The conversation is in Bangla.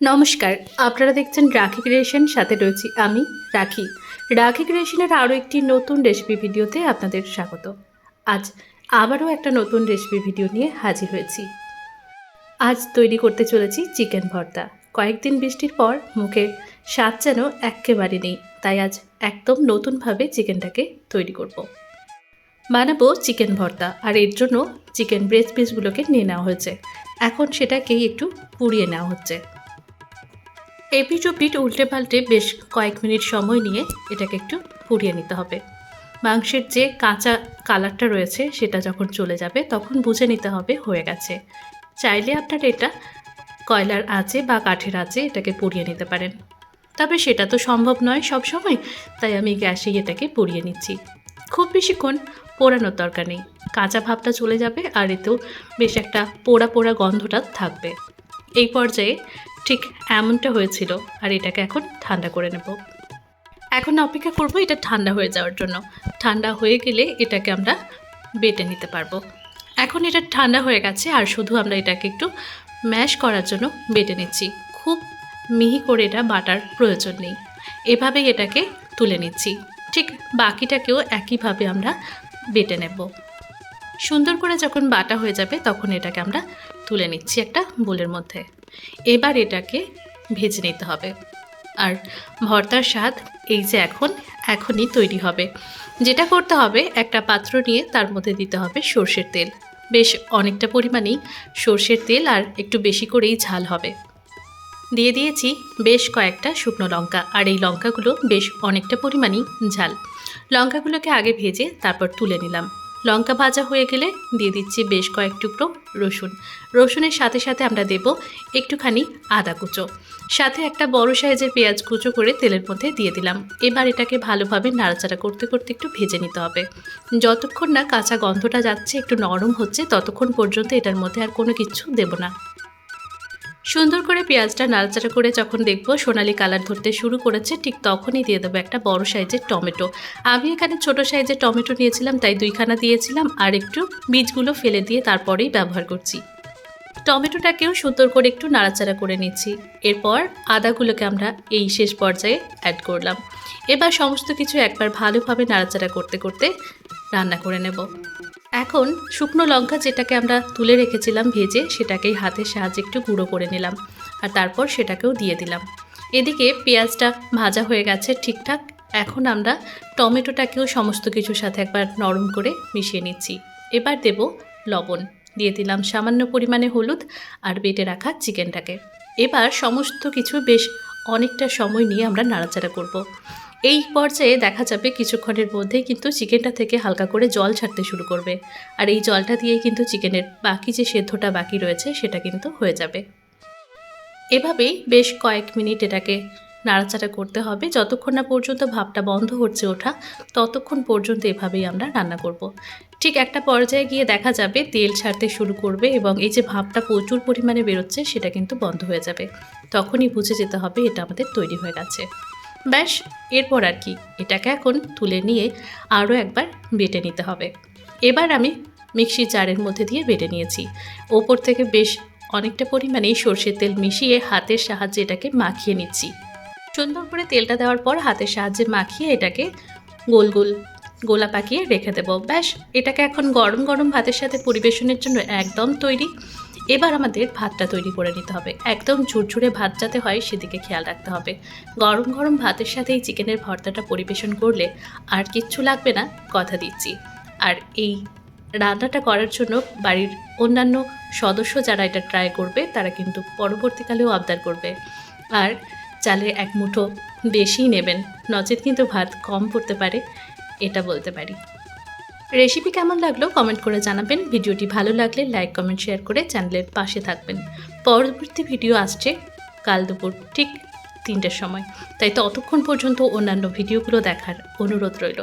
নমস্কার, আপনারা দেখছেন রাখি ক্রিয়েশন, সাথে রয়েছি আমি, রাখি। রাখি ক্রিয়েশনের আরও একটি নতুন রেসিপি ভিডিওতে আপনাদের স্বাগত। আজ আবারও একটা নতুন রেসিপি ভিডিও নিয়ে হাজির হয়েছি। আজ তৈরি করতে চলেছি চিকেন ভর্তা। কয়েকদিন বৃষ্টির পর মুখে স্বাদ যেন একেবারে নেই, তাই আজ একদম নতুনভাবে চিকেনটাকে তৈরি করব। বানাবো চিকেন ভর্তা, আর এর জন্য চিকেন ব্রেস্ট পিসগুলোকে নিয়ে নেওয়া হয়েছে। এখন সেটাকেই একটু পুড়িয়ে নেওয়া হচ্ছে। এপিট ওপিট উল্টে পাল্টে বেশ কয়েক মিনিট সময় নিয়ে এটাকে একটু পুড়িয়ে নিতে হবে। মাংসের যে কাঁচা কালারটা রয়েছে, সেটা যখন চলে যাবে, তখন বুঝে নিতে হবে হয়ে গেছে। চাইলে আপনারা এটা কয়লার আঁচে বা কাঠের আঁচে এটাকে পুড়িয়ে নিতে পারেন। তবে সেটা তো সম্ভব নয় সব সময় তাই আমি গ্যাসে এটাকে পুড়িয়ে নিচ্ছি। খুব বেশিক্ষণ পোড়ানোর দরকার নেই। কাঁচা ভাবটা চলে যাবে আর এতেও বেশ একটা পোড়া পোড়া গন্ধটা থাকবে। এই পর্যায়ে ঠিক এমনটা হয়েছিল, আর এটাকে এখন ঠান্ডা করে নেব। এখন অপেক্ষা করব এটা ঠান্ডা হয়ে যাওয়ার জন্য। ঠান্ডা হয়ে গেলে এটাকে আমরা বেটে নিতে পারব। এখন এটা ঠান্ডা হয়ে গেছে, আর শুধু আমরা এটাকে একটু ম্যাশ করার জন্য বেটে নিচ্ছি। খুব মিহি করে এটা বাটার প্রয়োজন নেই। এভাবেই এটাকে তুলে নিচ্ছি। ঠিক বাকিটাকেও একইভাবে আমরা বেটে নেব। সুন্দর করে যখন বাটা হয়ে যাবে, তখন এটাকে আমরা তুলে নিচ্ছি একটা বোলের মধ্যে। এবার এটাকে ভেজে নিতে হবে। আর ভর্তার স্বাদ এই যে এখন, এখনই তৈরি হবে। যেটা করতে হবে, একটা পাত্র নিয়ে তার মধ্যে দিতে হবে সর্ষের তেল। বেশ অনেকটা পরিমাণেই সর্ষের তেল আর একটু বেশি করেই ঝাল হবে। দিয়ে দিয়েছি বেশ কয়েকটা শুকনো লঙ্কা, আর এই লঙ্কাগুলো বেশ অনেকটা পরিমাণেই ঝাল। লঙ্কাগুলোকে আগে ভেজে তারপর তুলে নিলাম। লঙ্কা ভাজা হয়ে গেলে দিয়ে দিচ্ছি বেশ কয়েক টুকরো রসুন। রসুনের সাথে সাথে আমরা দেব একটুখানি আদা কুচো। সাথে একটা বড় সাইজের পেঁয়াজ কুচো করে তেলের মধ্যে দিয়ে দিলাম। এবার এটাকে ভালোভাবে নাড়াচাড়া করতে করতে একটু ভেজে নিতে হবে। যতক্ষণ না কাঁচা গন্ধটা যাচ্ছে, একটু নরম হচ্ছে, ততক্ষণ পর্যন্ত এটার মধ্যে আর কোনো কিছু দেব না। সুন্দর করে পেঁয়াজটা নাড়াচাড়া করে যখন দেখব সোনালি কালার ধরতে শুরু করেছে, ঠিক তখনই দিয়ে দেবো একটা বড় সাইজের টমেটো। আমি এখানে ছোট সাইজের টমেটো নিয়েছিলাম, তাই দুইখানা দিয়েছিলাম আর একটু বীজগুলো ফেলে দিয়ে তারপরেই ব্যবহার করছি। টমেটোটাকেও সুন্দর করে একটু নাড়াচাড়া করে নিচ্ছি। এরপর আদাগুলোকে আমরা এই শেষ পর্যায়ে অ্যাড করলাম। এবার সমস্ত কিছু একবার ভালোভাবে নাড়াচাড়া করতে করতে রান্না করে নেব। এখন শুকনো লঙ্কা যেটাকে আমরা তুলে রেখেছিলাম ভেজে, সেটাকেই হাতের সাহায্যে একটু গুঁড়ো করে নিলাম আর তারপর সেটাকেও দিয়ে দিলাম। এদিকে পেঁয়াজটা ভাজা হয়ে গেছে ঠিকঠাক। এখন আমরা টমেটোটাকেও সমস্ত কিছুর সাথে একবার নরম করে মিশিয়ে নিচ্ছি। এবার দেব লবণ। দিয়ে দিলাম সামান্য পরিমাণে হলুদ আর বেটে রাখা চিকেনটাকে। এবার সমস্ত কিছু বেশ অনেকটা সময় নিয়ে আমরা নাড়াচাড়া করব। এই পর্যায়ে দেখা যাবে কিছুক্ষণের মধ্যেই কিন্তু চিকেনটা থেকে হালকা করে জল ছাড়তে শুরু করবে। আর এই জলটা দিয়েই কিন্তু চিকেনের বাকি যে সেদ্ধটা বাকি রয়েছে, সেটা কিন্তু হয়ে যাবে। এভাবেই বেশ কয়েক মিনিট এটাকে নাড়াচাড়া করতে হবে। যতক্ষণ না পর্যন্ত ভাবটা বন্ধ হচ্ছে ওঠা, ততক্ষণ পর্যন্ত এভাবেই আমরা রান্না করব। ঠিক একটা পর্যায়ে গিয়ে দেখা যাবে তেল ছাড়তে শুরু করবে এবং এই যে ভাবটা প্রচুর পরিমাণে বেরোচ্ছে, সেটা কিন্তু বন্ধ হয়ে যাবে। তখনই বুঝে যেতে হবে এটা আমাদের তৈরি হয়ে গেছে। ব্যাস, এরপর আর কি। এটাকে এখন তুলে নিয়ে আরও একবার বেটে নিতে হবে। এবার আমি মিক্সি জারের মধ্যে দিয়ে বেটে নিয়েছি। ওপর থেকে বেশ অনেকটা পরিমাণেই সর্ষের তেল মিশিয়ে হাতের সাহায্যে এটাকে মাখিয়ে নিচ্ছি। সুন্দর করে তেলটা দেওয়ার পর হাতের সাহায্যে মাখিয়ে এটাকে গোল গোল গোলা পাকিয়ে রেখে দেবো। ব্যাস, এটাকে এখন গরম গরম ভাতের সাথে পরিবেশনের জন্য একদম তৈরি। এবার আমাদের ভাতটা তৈরি করে নিতে হবে। একদম ঝুরঝুরে ভাত যাতে হয় সেদিকে খেয়াল রাখতে হবে। গরম গরম ভাতের সাথে এই চিকেনের ভর্তাটা পরিবেশন করলে আর কিচ্ছু লাগবে না, কথা দিচ্ছি। আর এই রান্নাটা করার জন্য বাড়ির অন্যান্য সদস্য যারা এটা ট্রাই করবে, তারা কিন্তু পরবর্তীকালেও আবদার করবে। আর চালে এক মুঠো বেশিই নেবেন, নচেত কিন্তু ভাত কম পড়তে পারে, এটা বলতে পারি। রেসিপি কেমন লাগল কমেন্ট করে জানাবেন। ভিডিওটি ভালো লাগলে লাইক কমেন্ট শেয়ার করে চ্যানেলের পাশে থাকবেন। পরবর্তী ভিডিও আসছে কাল দুপুর ঠিক তিনটের সময়। তাই ততক্ষণ পর্যন্ত অন্যান্য ভিডিওগুলো দেখার অনুরোধ রইল।